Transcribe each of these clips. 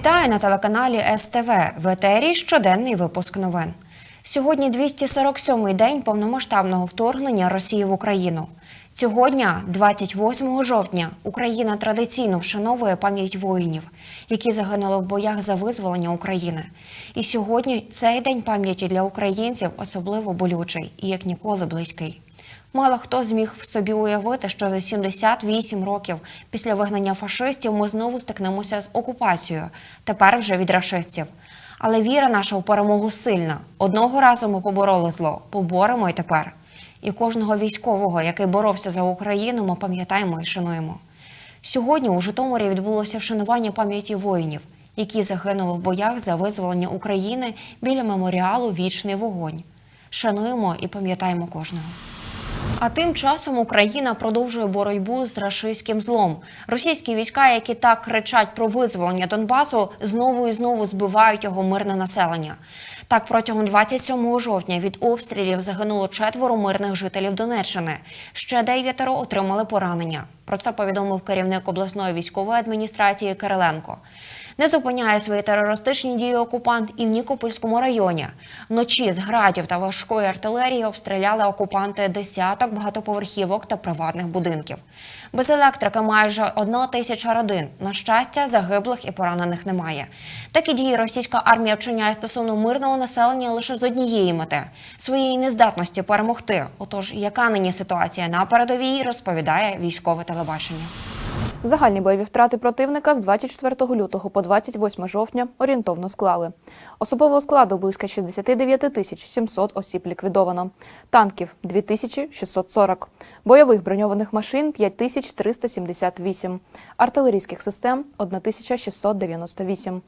Вітаю на телеканалі СТВ. В етері щоденний випуск новин. Сьогодні 247-й день повномасштабного вторгнення Росії в Україну. Цього дня, 28 жовтня, Україна традиційно вшановує пам'ять воїнів, які загинули в боях за визволення України. І сьогодні цей день пам'яті для українців особливо болючий і як ніколи близький. Мало хто зміг собі уявити, що за 78 років після вигнання фашистів ми знову стикнемося з окупацією, тепер вже від рашистів. Але віра наша у перемогу сильна. Одного разу ми побороли зло, поборемо і тепер. І кожного військового, який боровся за Україну, ми пам'ятаємо і шануємо. Сьогодні у Житомирі відбулося вшанування пам'яті воїнів, які загинули в боях за визволення України біля меморіалу Вічний вогонь. Шануємо і пам'ятаємо кожного. А тим часом Україна продовжує боротьбу з рашистським злом. Російські війська, які так кричать про визволення Донбасу, знову і знову збивають його мирне населення. Так, протягом 27 жовтня від обстрілів загинуло четверо мирних жителів Донеччини. Ще дев'ятеро отримали поранення. Про це повідомив керівник обласної військової адміністрації Кириленко. Не зупиняє свої терористичні дії окупант і в Нікопольському районі. Вночі з градів та важкої артилерії обстріляли окупанти десяток багатоповерхівок та приватних будинків. Без електрики майже одна тисяча родин. На щастя, загиблих і поранених немає. Такі дії російська армія вчиняє стосовно мирного населення лише з однієї мети своєї нездатності перемогти. Отож, яка нині ситуація на передовій, розповідає військове телебачення. Загальні бойові втрати противника з 24 лютого по 28 жовтня орієнтовно склали. Особового складу близько 69 тисяч 700 осіб ліквідовано, танків 2640, бойових броньованих машин 5378, артилерійських систем 1698,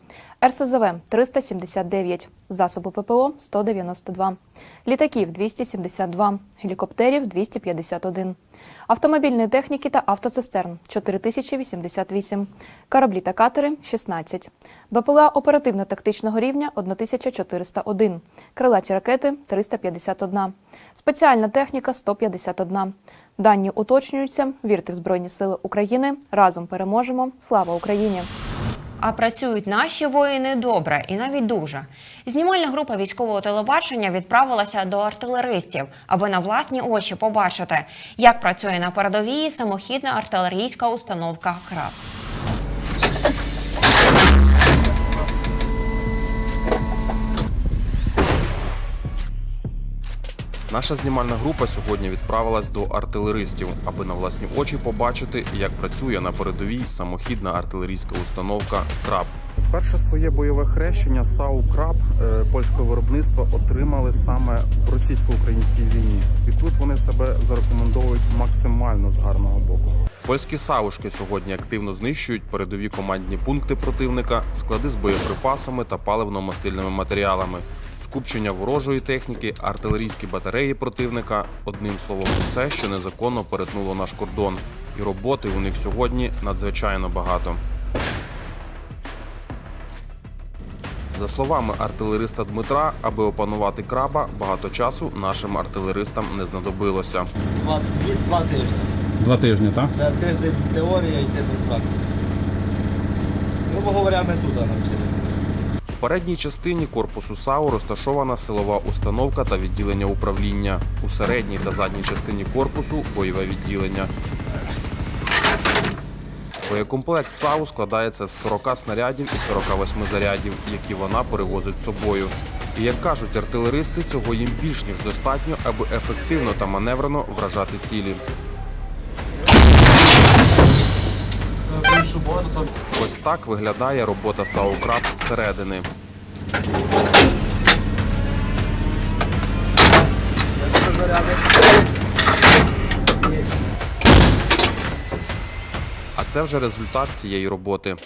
РСЗВ 379, засоби ППО 192, літаків 272, гелікоптерів 251, автомобільної техніки та автоцистерн 4088, кораблі та катери 16, БПЛА оперативно-тактичного рівня 1401, крилаті ракети 351, спеціальна техніка 151. Дані уточнюються. Вірте в Збройні Сили України. Разом переможемо. Слава Україні! А працюють наші воїни добре і навіть дуже. Знімальна група військового телебачення відправилася до артилеристів, аби на власні очі побачити, як працює на передовій самохідна артилерійська установка КРАП. Наша знімальна група сьогодні відправилась до артилеристів, аби на власні очі побачити, як працює на передовій самохідна артилерійська установка КРАП. Перше своє бойове хрещення САУ Краб е, польського виробництва отримали саме в російсько-українській війні, і тут вони себе зарекомендовують максимально з гарного боку. Польські саушки сьогодні активно знищують передові командні пункти противника, склади з боєприпасами та паливно-мастильними матеріалами, скупчення ворожої техніки, артилерійські батареї противника. Одним словом, усе, що незаконно перетнуло наш кордон. І роботи у них сьогодні надзвичайно багато. За словами артилериста Дмитра, аби опанувати краба, багато часу нашим артилеристам не знадобилося. Два, дві, два тижні. Два тижні, так? Це тиждень теорія і тиждень практика. Грубо говоря, ми тут навчилися. Передній частині корпусу САУ розташована силова установка та відділення управління. У середній та задній частині корпусу бойове відділення. Боєкомплект САУ складається з 40 снарядів і 48 зарядів, які вона перевозить з собою. І як кажуть артилеристи, цього їм більш ніж достатньо, аби ефективно та маневрено вражати цілі. Ось так виглядає робота САУ «Краб» зсередини. А Це вже результат цієї роботи.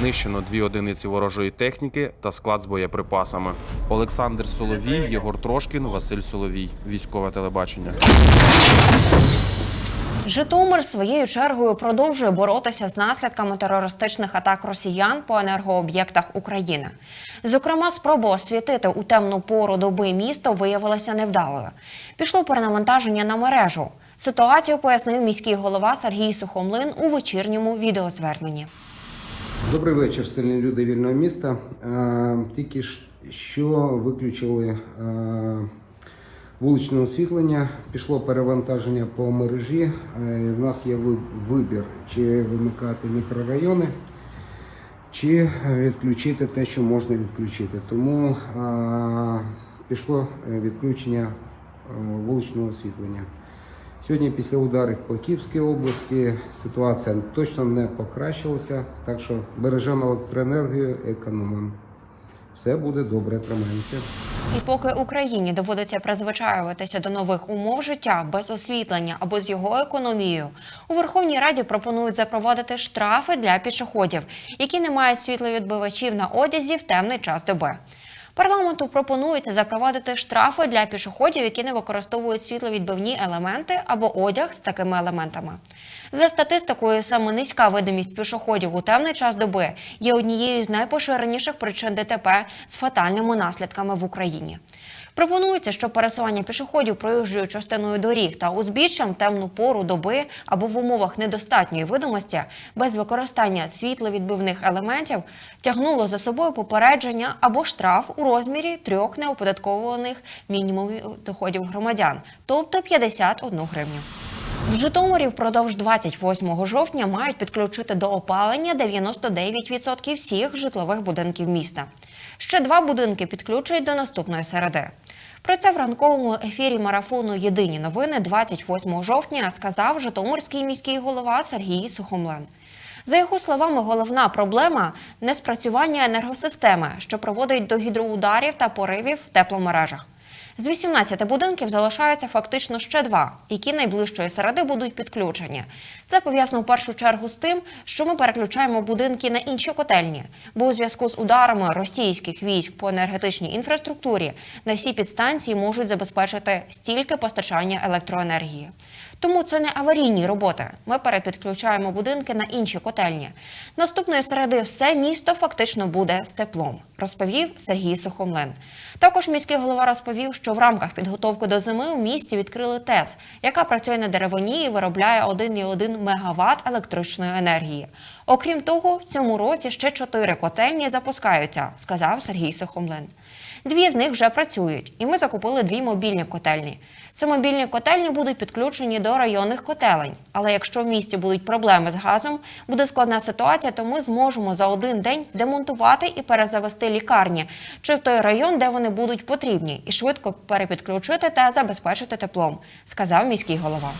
Знищено дві одиниці ворожої техніки та склад з боєприпасами. Олександр Соловій, Єгор Трошкін, Василь Соловій. Військове телебачення. Житомир своєю чергою продовжує боротися з наслідками терористичних атак росіян по енергооб'єктах України. Зокрема, спроба освітити у темну пору доби місто виявилася невдалою. Пішло перенавантаження на мережу. Ситуацію пояснив міський голова Сергій Сухомлин у вечірньому відеозверненні. Добрий вечір, сильні люди вільного міста. Е, Тільки що виключили е, вуличне освітлення, пішло перевантаження по мережі. Е, В нас є вибір, чи вимикати мікрорайони, чи відключити те, що можна відключити. Тому е, пішло е, відключення е, вуличного освітлення. Сьогодні після ударів по Київській області ситуація точно не покращилася, так що бережемо електроенергію, економимо. Все буде добре, тримаємося. І поки Україні доводиться призвичаюватися до нових умов життя без освітлення або з його економією, у Верховній Раді пропонують запровадити штрафи для пішоходів, які не мають світловідбивачів на одязі в темний час доби. Парламенту пропонується запровадити штрафи для пішоходів, які не використовують світловідбивні елементи або одяг з такими елементами. За статистикою, саме низька видимість пішоходів у темний час доби є однією з найпоширеніших причин ДТП з фатальними наслідками в Україні. Пропонується, що пересування пішоходів проїжджою частиною доріг та узбіччям темну пору доби або в умовах недостатньої видимості без використання світловідбивних елементів тягнуло за собою попередження або штраф у розмірі трьох неоподаткованих мінімумів доходів громадян, тобто 51 гривню. В Житомирі впродовж 28 жовтня мають підключити до опалення 99% всіх житлових будинків міста. Ще два будинки підключують до наступної середи. Про це в ранковому ефірі марафону Єдині новини 28 жовтня сказав Житомирський міський голова Сергій Сухомлен. За його словами, головна проблема неспрацювання енергосистеми, що проводить до гідроударів та поривів в тепломережах. З 18 будинків залишаються фактично ще два, які найближчої середи будуть підключені. Це пов'язано в першу чергу з тим, що ми переключаємо будинки на інші котельні, бо у зв'язку з ударами російських військ по енергетичній інфраструктурі на всі підстанції можуть забезпечити стільки постачання електроенергії. Тому це не аварійні роботи. Ми перепідключаємо будинки на інші котельні. Наступної середи все місто фактично буде з теплом, розповів Сергій Сухомлин. Також міський голова розповів, що в рамках підготовки до зими у місті відкрили ТЕС, яка працює на деревині і виробляє 1,1 МВт електричної енергії. Окрім того, в цьому році ще чотири котельні запускаються, сказав Сергій Сухомлин. Дві з них вже працюють, і ми закупили дві мобільні котельні. Це мобільні котельні будуть підключені до районних котелень. Але якщо в місті будуть проблеми з газом, буде складна ситуація, то ми зможемо за один день демонтувати і перезавести лікарні чи в той район, де вони будуть потрібні, і швидко перепідключити та забезпечити теплом, сказав міський голова.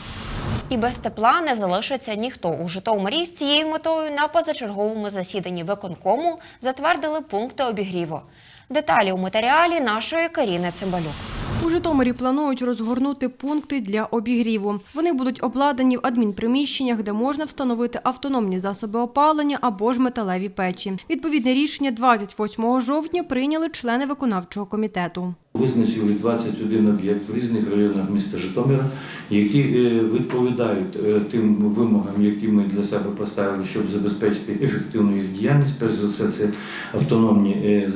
І без тепла не залишиться ніхто у Житомирі з цією метою на позачерговому засіданні виконкому затвердили пункти обігріву. Деталі у матеріалі нашої Каріни Цимбалюк. У Житомирі планують розгорнути пункти для обігріву. Вони будуть обладнані в адмінприміщеннях, де можна встановити автономні засоби опалення або ж металеві печі. Відповідне рішення 28 жовтня прийняли члени виконавчого комітету. Визначили 21 об'єкт в різних районах міста Житомира, які е, відповідають е, тим вимогам, які ми для себе поставили, щоб забезпечити ефективну їх діяльність. Перш за все, це автономні е,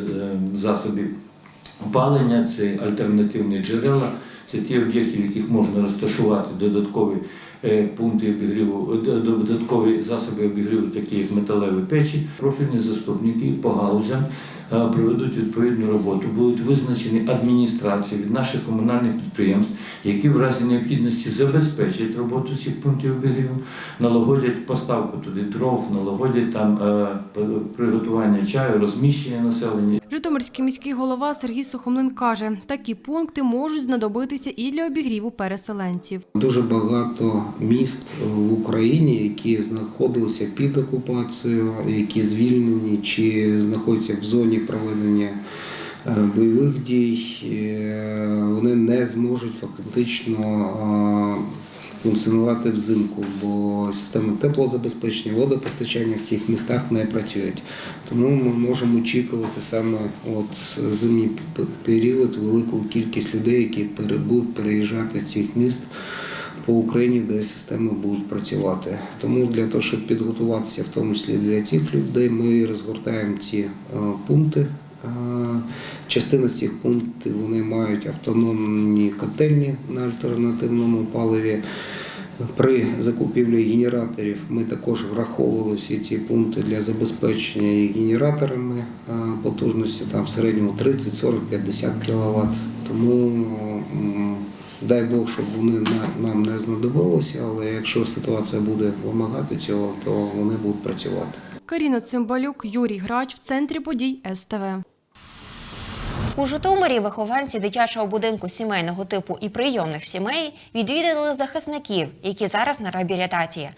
засоби опалення, це альтернативні джерела, це ті об'єкти, в яких можна розташувати додаткові е, пункти обігріву, е, додаткові засоби обігріву, такі як металеві печі. Профільні заступники по галузям е, проведуть відповідну роботу. Будуть визначені адміністрації від наших комунальних підприємств, які в разі необхідності забезпечать роботу цих пунктів обігріву, налагодять поставку туди дров, налагодять там приготування чаю, розміщення населення. Житомирський міський голова Сергій Сухомлин каже, такі пункти можуть знадобитися і для обігріву переселенців. Дуже багато міст в Україні, які знаходилися під окупацією, які звільнені чи знаходяться в зоні проведення е, бойових дій, е, вони не зможуть фактично функціонувати взимку, бо системи теплозабезпечення, водопостачання в цих містах не працюють. Тому ми можемо очікувати саме от зимній період велику кількість людей, які будуть переїжджати з цих міст по Україні, де системи будуть працювати. Тому для того, щоб підготуватися, в тому числі для цих людей, ми розгортаємо ці е, пункти. Е, Частина з цих пунктів вони мають автономні котельні на альтернативному паливі. При закупівлі генераторів ми також враховували всі ці пункти для забезпечення їх генераторами потужністю там в середньому 30, 40, 50 кВт. Тому дай Бог, щоб вони на- нам не знадобилися, але якщо ситуація буде вимагати цього, то вони будуть працювати. Каріна Цимбалюк, Юрій Грач в центрі подій СТВ. У Житомирі вихованці дитячого будинку сімейного типу і прийомних сімей відвідали захисників, які зараз на реабілітації.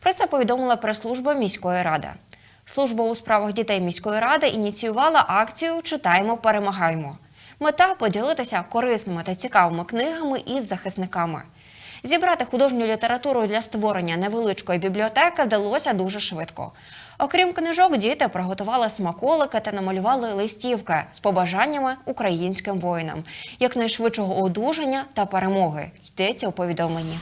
Про це повідомила прес-служба міської ради. Служба у справах дітей міської ради ініціювала акцію Читаємо, перемагаємо. Мета поділитися корисними та цікавими книгами із захисниками. Зібрати художню літературу для створення невеличкої бібліотеки вдалося дуже швидко. Окрім книжок, діти приготували смаколики та намалювали листівки з побажаннями українським воїнам, якнайшвидшого одужання та перемоги. Йдеться у повідомленні.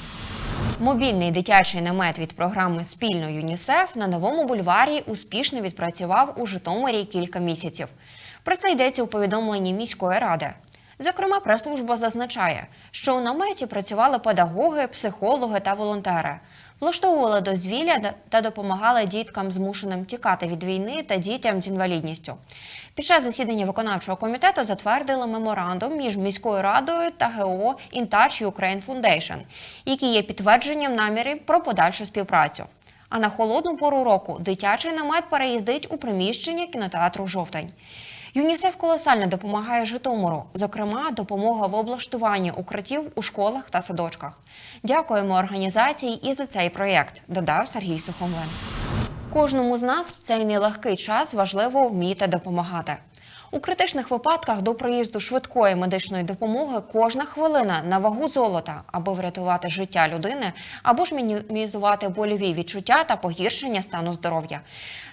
Мобільний дитячий намет від програми Спільно ЮНІСЕФ на новому бульварі успішно відпрацював у Житомирі кілька місяців. Про це йдеться у повідомленні міської ради. Зокрема, прес-служба зазначає, що у наметі працювали педагоги, психологи та волонтери, влаштовували дозвілля та допомагали діткам, змушеним тікати від війни та дітям з інвалідністю. Під час засідання виконавчого комітету затвердили меморандум між міською радою та ГО «InTouch Ukraine Foundation», які є підтвердженням намірів про подальшу співпрацю. А на холодну пору року дитячий намет переїздить у приміщення кінотеатру Жовтень. ЮНІСЕФ колосально допомагає Житомиру, зокрема, допомога в облаштуванні укриттів у школах та садочках. Дякуємо організації і за цей проєкт, додав Сергій Сухомлин. Кожному з нас в цей нелегкий час важливо вміти допомагати. У критичних випадках до приїзду швидкої медичної допомоги кожна хвилина на вагу золота, аби врятувати життя людини або ж мінімізувати больові відчуття та погіршення стану здоров'я.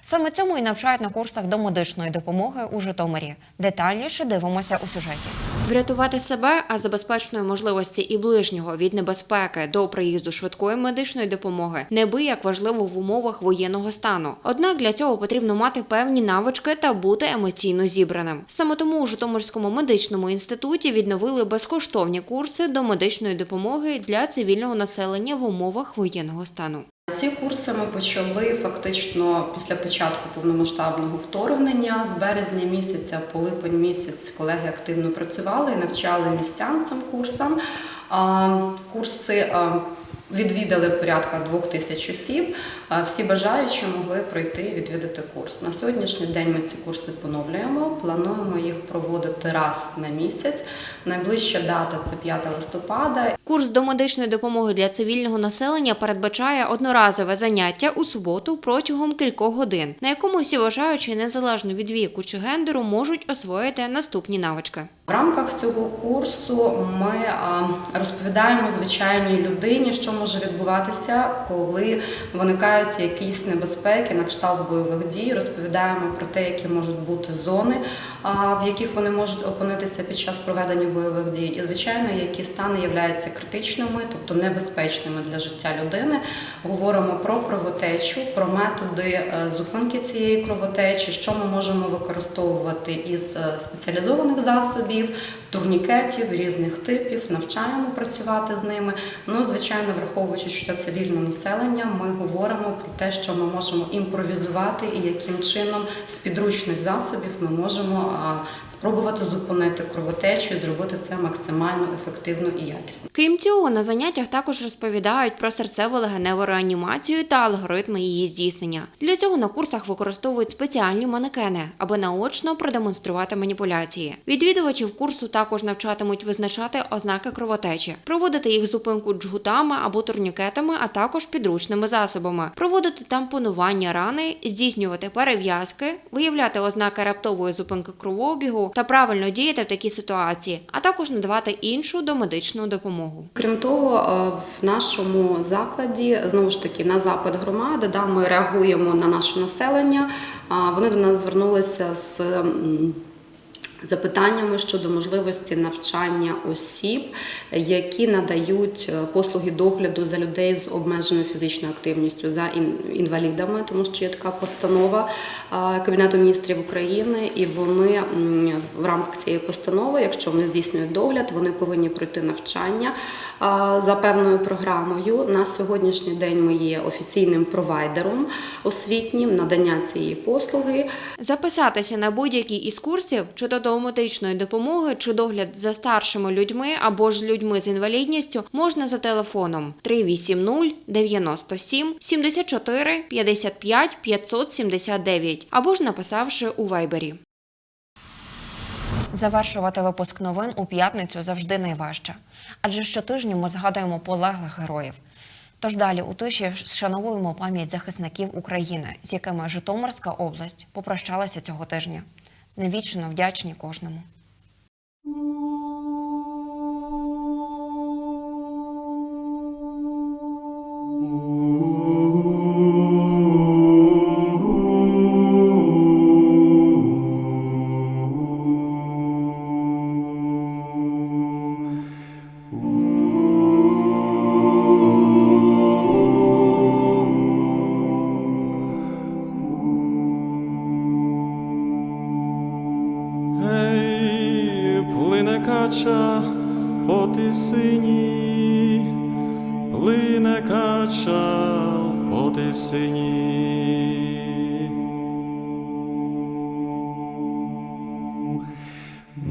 Саме цьому і навчають на курсах до медичної допомоги у Житомирі. Детальніше дивимося у сюжеті. Врятувати себе, а забезпечної можливості і ближнього від небезпеки до приїзду швидкої медичної допомоги небияк важливо в умовах воєнного стану. Однак для цього потрібно мати певні навички та бути емоційно зібраним. Саме тому у Житомирському медичному інституті відновили безкоштовні курси до медичної допомоги для цивільного населення в умовах воєнного стану. Ці курси ми почали фактично після початку повномасштабного вторгнення. З березня місяця по липень місяць колеги активно працювали і навчали містян цим курсам. Курси відвідали порядка двох тисяч осіб. Всі бажаючі могли пройти і відвідати курс. На сьогоднішній день ми ці курси поновлюємо. Плануємо їх проводити раз на місяць. Найближча дата це 5 листопада. Курс до медичної допомоги для цивільного населення передбачає одноразове заняття у суботу протягом кількох годин, на якому всі бажаючі незалежно від віку чи гендеру можуть освоїти наступні навички. В рамках цього курсу ми розповідаємо звичайній людині, що може відбуватися, коли виникають якісь небезпеки на кшталт бойових дій. Розповідаємо про те, які можуть бути зони, в яких вони можуть опинитися під час проведення бойових дій, і звичайно, які стани являються критичними, тобто небезпечними для життя людини. Говоримо про кровотечу, про методи е, зупинки цієї кровотечі, що ми можемо використовувати із е, спеціалізованих засобів, турнікетів різних типів, навчаємо працювати з ними. Ну, звичайно, враховуючи, що це цивільне населення, ми говоримо про те, що ми можемо імпровізувати і яким чином з підручних засобів ми можемо спробувати зупинити кровотечу і зробити це максимально ефективно і якісно. Крім цього, на заняттях також розповідають про серцево-легеневу реанімацію та алгоритми її здійснення. Для цього на курсах використовують спеціальні манекени, аби наочно продемонструвати маніпуляції. Відвідувачів курсу також навчатимуть визначати ознаки кровотечі, проводити їх зупинку джгутами або або турнікетами, а також підручними засобами, проводити тампонування рани, здійснювати перев'язки, виявляти ознаки раптової зупинки кровообігу та правильно діяти в такій ситуації, а також надавати іншу домедичну допомогу. Крім того, е, в нашому закладі знову ж таки на запит громади, да, ми реагуємо на наше населення. Вони до нас звернулися з. Запитаннями щодо можливості навчання осіб, які надають е, послуги догляду за людей з обмеженою фізичною активністю за інвалідами, тому що є така постанова Кабінету міністрів України, і вони в рамках цієї постанови, якщо вони здійснюють догляд, вони повинні пройти навчання за певною програмою. На сьогоднішній день ми є офіційним провайдером освітнім надання цієї послуги. Записатися на будь-який із курсів чи до домедичної допомоги, чи догляд за старшими людьми або ж людьми з інвалідністю можна за телефоном 380 97 74 55 579 або ж написавши у вайбері. Завершувати випуск новин у п'ятницю завжди найважче, адже щотижня ми згадуємо полеглих героїв. Тож далі у тиші вшановуємо пам'ять захисників України, з якими Житомирська область попрощалася цього тижня. Невічно вдячні кожному.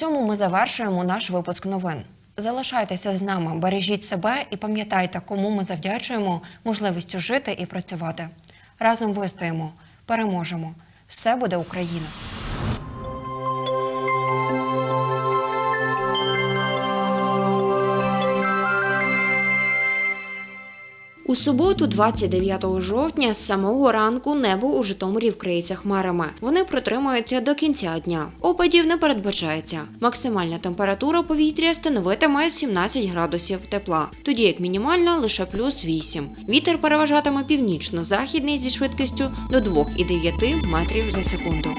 цьому ми завершуємо наш випуск новин. Залишайтеся з нами, бережіть себе і пам'ятайте, кому ми завдячуємо можливістю жити і працювати. Разом вистоїмо, переможемо. Все буде Україна! У суботу, 29 жовтня, з самого ранку небо у Житомирі вкриється хмарами. Вони протримаються до кінця дня. Опадів не передбачається. Максимальна температура повітря становитиме 17 градусів тепла, тоді як мінімальна лише плюс 8. Вітер переважатиме північно-західний зі швидкістю до 2,9 метрів за секунду.